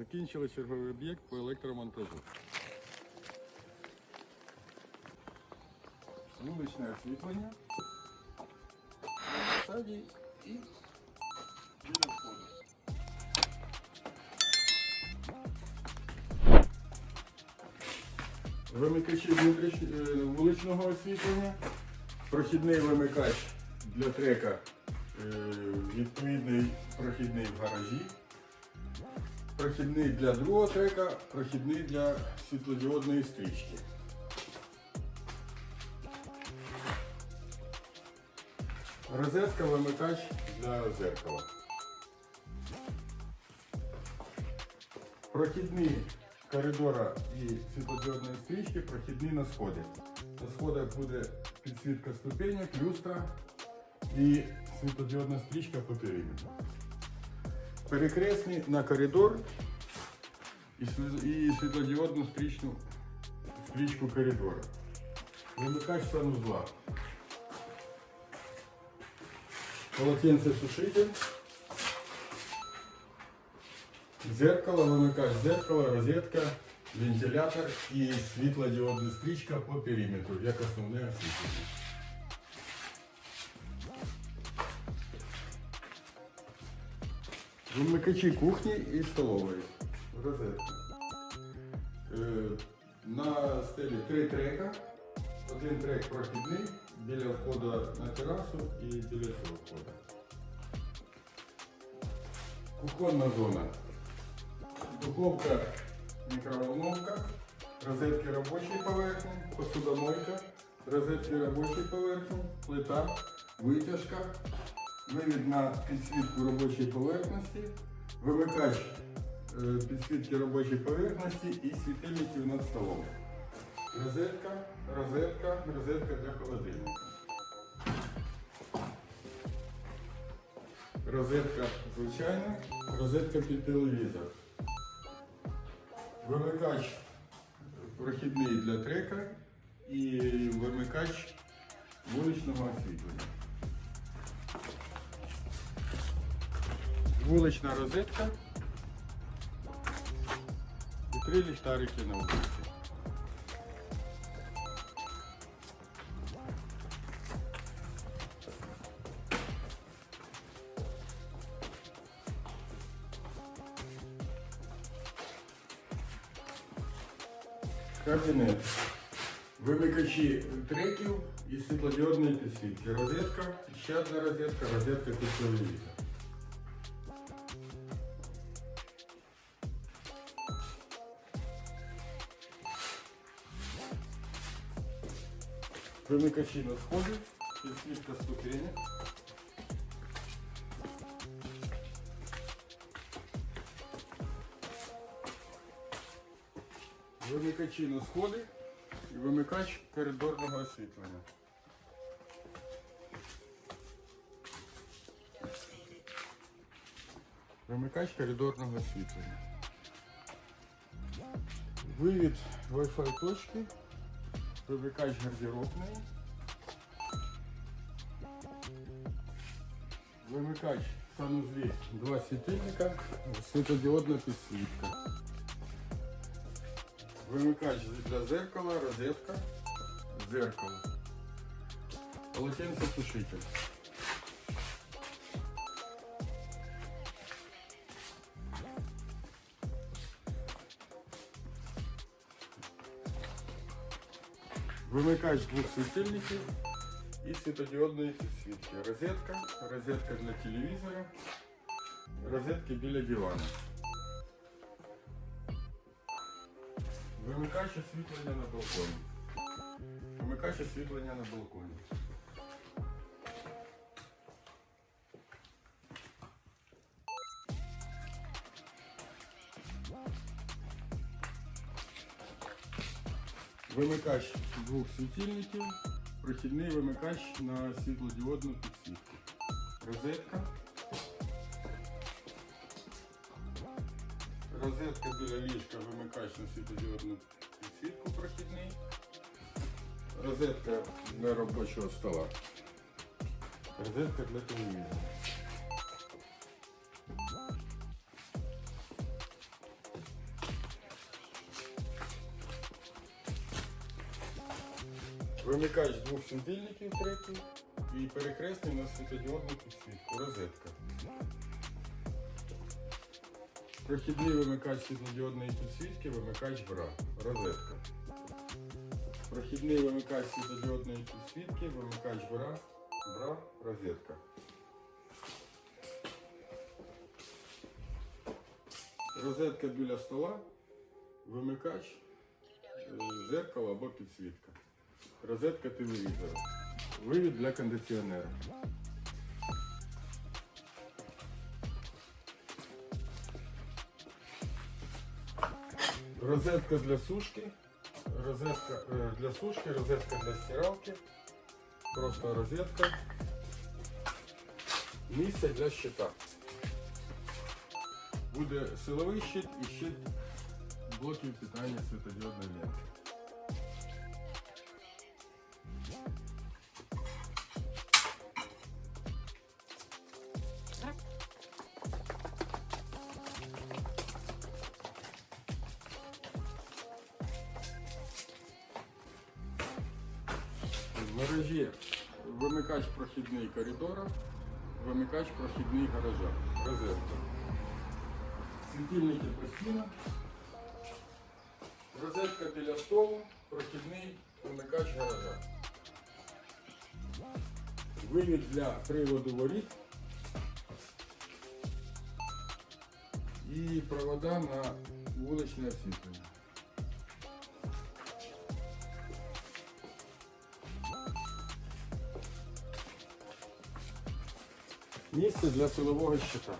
Закінчили черговий об'єкт по електромонтажу. Вуличне освітлення. Фасаді і біля входу. Вимикачі е, вуличного освітлення, прохідний вимикач для трека, е, відповідний прохідний в гаражі, прохідний для другого трека, прохідний для світлодіодної стрічки. Розетка вимикач для зеркала. Прохідні коридора і світлодіодної стрічки, прохідні на сходи. На сходах буде підсвітка ступенек, люстра і світлодіодна стрічка по периметру. Перекресні на коридор і сві- і світлодіодну стрічну стрічку коридора. Вимикач санузла. Полотенце сушитель. Зеркало, вимикач зеркала, розетка, вентилятор і світлодіодна стрічка по периметру, як основне освітлення. Вимикачі кухні і столової. Розетка. Е, на стелі три трека. Один трек прохідний біля входу на терасу і біля цього входу. Кухонна зона. Духовка, микроволновка, розетки робочої поверхні, посудомойка, розетки робочої поверхні, плита, витяжка, вивід на підсвітку робочої поверхності, вимикач е, підсвітки робочої поверхності і світильників над столом. Розетка, розетка, розетка для холодильника. Розетка звичайна, розетка під телевізор. Вимикач прохідний для трека і вимикач вуличного освітлення. Вулична розетка і три ліхтарики на вулиці. Кабінет. Вимикачі треків і світлодіодної підсвітки. Розетка, ще розетка, розетка під телевізор. Вимикачі на сході, підсвітка ступенек. Вимикачі на сходи і вимикач коридорного освітлення. Вимикач коридорного освітлення. Вивід Wi-Fi точки. Вимикач гардеробний. Вимикач санузлі два світильника, світодіодна підсвітка. Вимикач для зеркала, розетка, зеркало. Полотенце сушитель. Вимикач двох світильників і світодіодної підсвітки. Розетка, розетка для телевізора, розетки біля дивана. Вимикач освітлення на балконі. Вимикач освітлення на балконі. Вимикач двох світильників, прохідний вимикач на світлодіодну підсвітку. Розетка. Розетка біля ліжка, вимикач на світлодіодну підсвітку прохідний. Розетка для робочого стола. Розетка для телевізора. Вимикач двох світильників третій і перехресний на світодіодну підсвітку. Розетка. Прохідний вимикач світлодіодної підсвітки, вимикач бра. Розетка. Прохідний вимикач світлодіодної підсвітки, вимикач бра, бра, розетка. Розетка біля стола, вимикач, е, зеркало або підсвітка. Розетка телевізора. Вивід для кондиціонера. Розетка для сушки. Розетка е, для сушки, розетка для стиралки. Просто розетка. Місце для щита. Буде силовий щит і щит блоків питання світодіодної ленти. Мережі вимикач прохідний коридора, вимикач прохідний гаража. Розетка. Світильники постійно. Розетка біля столу, прохідний вимикач гаража. Вивід для приводу воріт. І провода на вуличне освітлення. Місце для силового щита.